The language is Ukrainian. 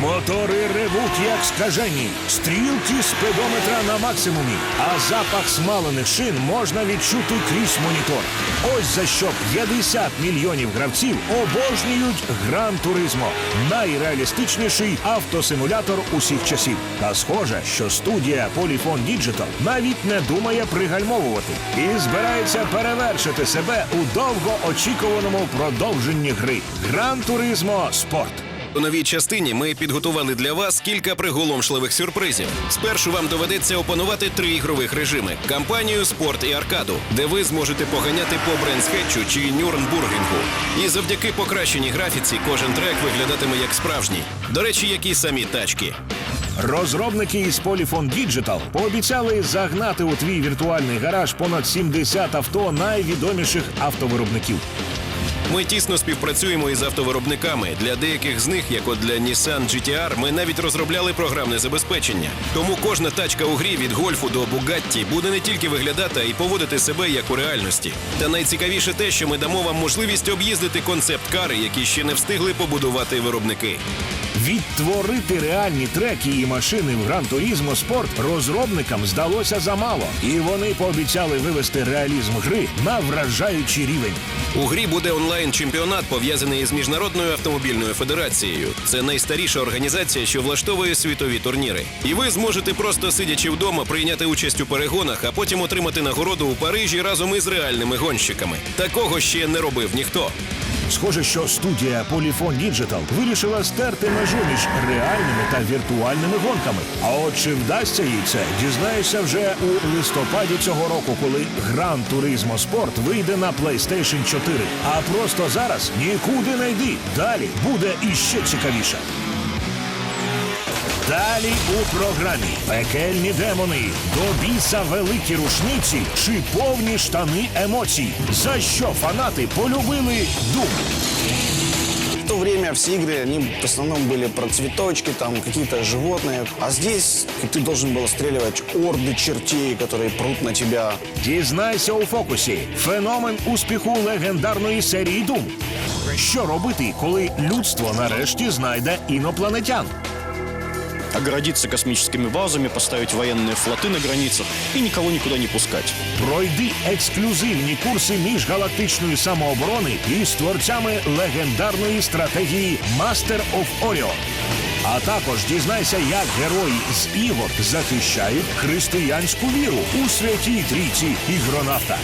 Мотори ревуть як скажені, стрілки спидометра на максимумі, а запах смалених шин можна відчути крізь монітор. Ось за що 50 мільйонів гравців обожнюють Гран Туризмо. Найреалістичніший автосимулятор усіх часів. Та схоже, що студія Polyphone Digital навіть не думає пригальмовувати і збирається перевершити себе у довгоочікуваному продовженні гри Гран Туризмо Спорт. У новій частині ми підготували для вас кілька приголомшливих сюрпризів. Спершу вам доведеться опанувати три ігрових режими: кампанію, спорт і аркаду, де ви зможете поганяти по Бренсхетчу чи Нюрнбургінгу. І завдяки покращеній графіці кожен трек виглядатиме як справжній. До речі, як і самі тачки. Розробники із Polyphone Digital пообіцяли загнати у твій віртуальний гараж понад 70 авто найвідоміших автовиробників. Ми тісно співпрацюємо із автовиробниками. Для деяких з них, як от для Nissan GT-R, ми навіть розробляли програмне забезпечення. Тому кожна тачка у грі від гольфу до Бугатті буде не тільки виглядати, а й поводити себе як у реальності. Та найцікавіше те, що ми дамо вам можливість об'їздити концепт-кари, які ще не встигли побудувати виробники. Відтворити реальні треки і машини в Гран Турізмо Спорт розробникам здалося замало, і вони пообіцяли вивести реалізм гри на вражаючий рівень. У грі буде онлайн-чемпіонат, пов'язаний із міжнародною автомобільною федерацією. Це найстаріша організація, що влаштовує світові турніри. І ви зможете просто сидячи вдома прийняти участь у перегонах, а потім отримати нагороду у Парижі разом із реальними гонщиками. Такого ще не робив ніхто. Схоже, що студія Polyphone Digital вирішила стерти межу між реальними та віртуальними гонками. А от чи вдасться їй це, дізнаєшся вже у листопаді цього року, коли Gran Turismo Sport вийде на PlayStation 4. А просто зараз нікуди не йди. Далі буде іще цікавіше. Далі у програмі пекельні демони, до біса великі рушниці чи повні штани емоцій. За що фанати полюбили Дум? В то время все игры, они в основном были про цветочки, там какие-то животные. А здесь ты должен был стреливать орды чертей, которые прут на тебя. Дізнайся у фокусі. Феномен успіху легендарної серії Дум. Що робити, коли людство нарешті знайде інопланетян? Огородиться космическими базами, поставить военные флоты на границах и никого никуда не пускать. Пройди ексклюзивні курси міжгалактичної самооборони із творцями легендарної стратегії Master of Orion. А також дізнайся, як герої з ігор захищають християнську віру у святій трійці ігронавта.